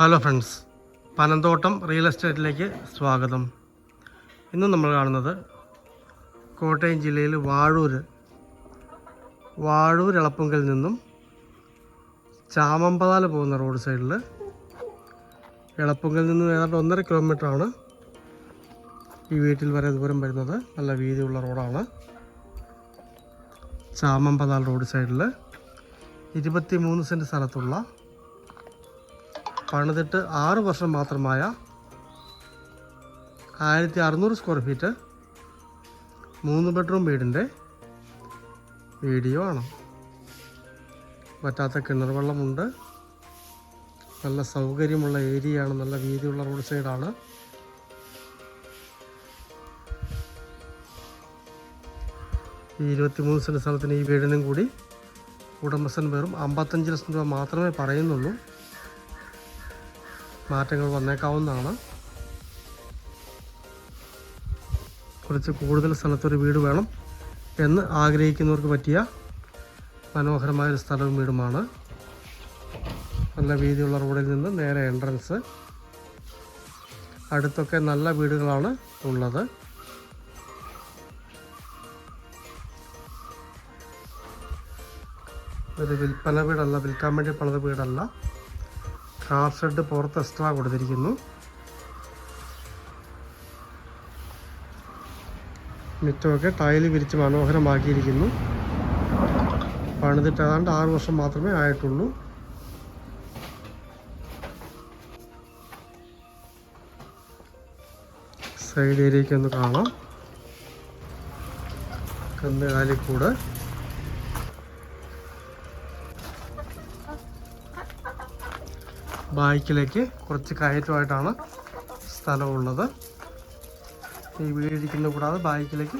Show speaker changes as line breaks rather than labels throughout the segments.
Hello friends Panamthottam real എസ്റ്റേറ്റിലേക്ക് സ്വാഗതം. ഇന്ന് നമ്മൾ കാണുന്നത് കോട്ടയം ജില്ലയിൽ വാഴൂർ വാഴൂർ എളപ്പുങ്കൽ നിന്നും ചാമമ്പതാൽ പോകുന്ന റോഡ് സൈഡിൽ എളപ്പുങ്കൽ നിന്നും ഏതാണ്ട് ഒന്നര കിലോമീറ്ററാണ് ഈ വീട്ടിൽ വരെ ദൂരം വരുന്നത്. നല്ല വീതിയുള്ള റോഡാണ് ചാമമ്പതാൽ റോഡ് സൈഡിൽ ഇരുപത്തി മൂന്ന് സെന്റ് സ്ഥലത്തുള്ള പണിതിട്ട് ആറ് വർഷം മാത്രമായ ആയിരത്തി അറുന്നൂറ് സ്ക്വയർ ഫീറ്റ് മൂന്ന് ബെഡ്റൂം വീടിന്റെ വീഡിയോ ആണ്. പറ്റാത്ത കിണർ വെള്ളമുണ്ട്. നല്ല സൗകര്യമുള്ള ഏരിയയാണ് നല്ല വീതിയുള്ള റോഡ് സൈഡാണ് ഈ ഇരുപത്തിമൂന്ന് സെന്റ് സ്ഥലത്തിന് ഈ വീടിനും കൂടി ഉടമസ്ഥൻ വെറും അമ്പത്തഞ്ച് ലക്ഷം രൂപ മാത്രമേ പറയുന്നുള്ളൂ. മാറ്റങ്ങൾ വന്നേക്കാവുന്നതാണ്. കുറച്ച് കൂടുതൽ സ്ഥലത്തൊരു വീട് വേണം എന്ന് ആഗ്രഹിക്കുന്നവർക്ക് പറ്റിയ മനോഹരമായൊരു സ്ഥലവും വീടുമാണ്. നല്ല വീതിയുള്ള റോഡിൽ നിന്ന് നേരെ എൻട്രൻസ്. അടുത്തൊക്കെ നല്ല വീടുകളാണ് ഉള്ളത്. ഒരു വിൽപ്പന വീടല്ല വിൽക്കാൻ വേണ്ടി പണിത വീടല്ല. കാർ ഷെഡ് പുറത്ത് എക്സ്ട്രാ കൊടുത്തിരിക്കുന്നു. മിറ്റമൊക്കെ ടൈൽ വിരിച്ച് മനോഹരമാക്കിയിരിക്കുന്നു. പണിതിട്ട് ഏതാണ്ട് ആറ് വർഷം മാത്രമേ ആയിട്ടുള്ളൂ. സൈഡ് ഏരിയയ്ക്ക് ഒന്ന് കാണാം. കന്നുകാലിക്കൂട് ബാക്കിലേക്ക് കുറച്ച് കയറ്റമായിട്ടാണ് സ്ഥലമുള്ളത്. ഈ വീടിരിക്കുന്ന കൂടാതെ ബാക്കിലേക്ക്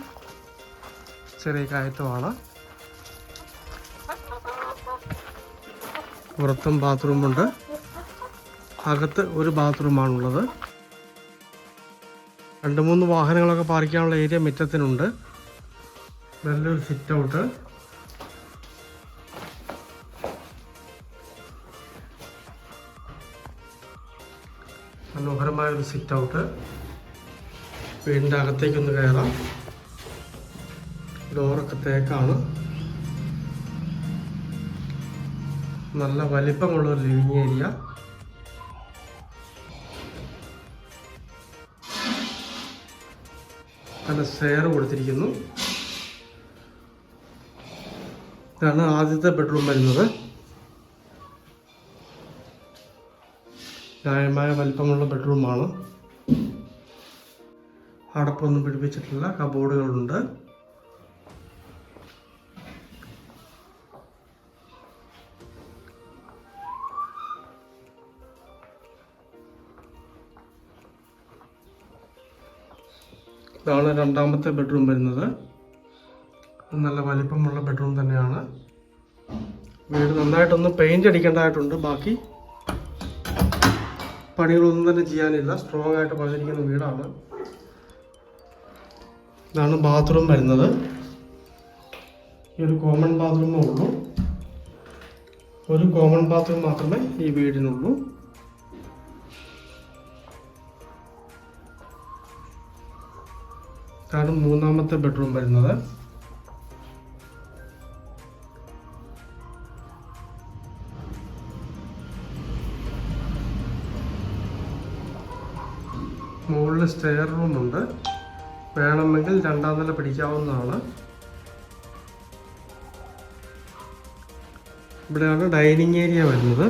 ചെറിയ കയറ്റമാണ്. പുറത്തും ബാത്റൂമുണ്ട്. അകത്ത് ഒരു ബാത്റൂമാണുള്ളത്. രണ്ട് മൂന്ന് വാഹനങ്ങളൊക്കെ പാർക്ക് ചെയ്യാനുള്ള ഏരിയ മുറ്റത്തിനുണ്ട്. നല്ലൊരു സിറ്റ് ഔട്ട്. ഒരു സിറ്റ് ഔട്ട് വീടിന്റെ അകത്തേക്കൊന്ന് കയറാം ഡോറൊക്കെ തേക്കാണ്. നല്ല വലിപ്പമുള്ള ഒരു ലിവിങ് ഏരിയ. നല്ല സ്റ്റെയർ കൊടുത്തിരിക്കുന്നു. ഇതാണ് ആദ്യത്തെ ബെഡ്റൂം വരുന്നത്. ന്യായമായ വലിപ്പമുള്ള ബെഡ്റൂമാണ്. അടപ്പൊന്നും പിടിപ്പിച്ചിട്ടില്ല കബോർഡുകളുണ്ട്. ഇതാണ് രണ്ടാമത്തെ ബെഡ്റൂം വരുന്നത്. നല്ല വലിപ്പമുള്ള ബെഡ്റൂം തന്നെയാണ്. വീട് നന്നായിട്ടൊന്ന് പെയിന്റ് അടിക്കേണ്ടതായിട്ടുണ്ട്. ബാക്കി പണികളൊന്നും തന്നെ ചെയ്യാനില്ല. സ്ട്രോങ് ആയിട്ട് പണിതിരിക്കുന്ന വീടാണ്. ഇതാണ് ബാത്റൂം വരുന്നത്. ഈ ഒരു കോമൺ ബാത്റൂമേ ഉള്ളൂ. ഒരു കോമൺ ബാത്റൂം മാത്രമേ ഈ വീടിനുള്ളൂ. ഇതാണ് മൂന്നാമത്തെ ബെഡ്റൂം വരുന്നത്. മുകളിൽ സ്റ്റെയർ റൂമുണ്ട് വേണമെങ്കിൽ രണ്ടാം നില പിടിക്കാവുന്നതാണ്. ഇവിടെയാണ് ഡൈനിങ് ഏരിയ വരുന്നത്.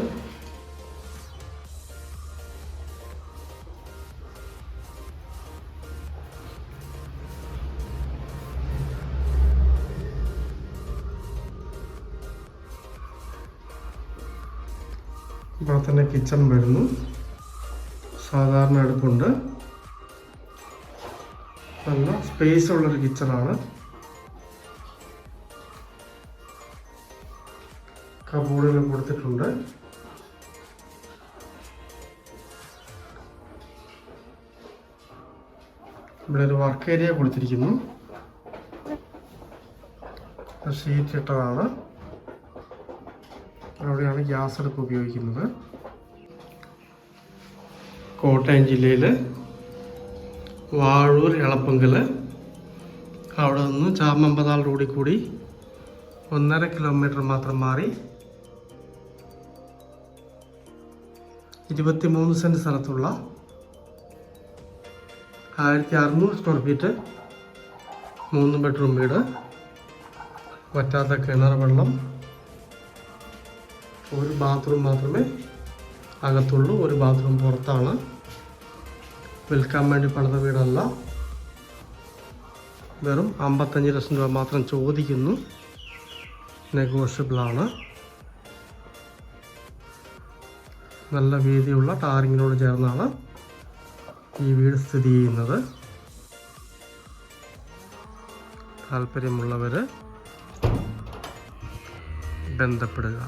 ഇവിടെ തന്നെ കിച്ചൺ വരുന്നു. സാധാരണ അടുപ്പുണ്ട് നല്ല സ്പേസ് ഉള്ളൊരു കിച്ചണാണ് കബോർഡുകൾ കൊടുത്തിട്ടുണ്ട്. ഇവിടെ ഒരു വർക്ക് ഏരിയ കൊടുത്തിരിക്കുന്നു. ഷീറ്റ് ഇട്ടതാണ്. അവിടെയാണ് ഗ്യാസ് അടുപ്പ് ഉപയോഗിക്കുന്നത്. കോട്ടയം ജില്ലയിൽ വാഴൂർ എളപ്പങ്കൽ അവിടെ നിന്ന് ചാമമ്പതാൾ റോഡിൽ കൂടി ഒന്നര കിലോമീറ്റർ മാത്രം മാറി ഇരുപത്തിമൂന്ന് സെന്റ് സ്ഥലത്തുള്ള ആയിരത്തി അറുന്നൂറ് സ്ക്വയർ ഫീറ്റ് മൂന്ന് ബെഡ്റൂം വീട് വറ്റാത്ത കിണർ വെള്ളം ഒരു ബാത്റൂം മാത്രമേ അകത്തുള്ളൂ ഒരു ബാത്റൂം പുറത്താണ്. വിൽക്കാൻ വേണ്ടി പണിത വീടല്ല. വെറും അമ്പത്തഞ്ച് ലക്ഷം രൂപ മാത്രം ചോദിക്കുന്നു. നെഗോഷ്യബിളാണ്. നല്ല വീതിയുള്ള ടാറിങ്ങിനോട് ചേർന്നാണ് ഈ വീട് സ്ഥിതി ചെയ്യുന്നത്. താല്പര്യമുള്ളവർ ബന്ധപ്പെടുക.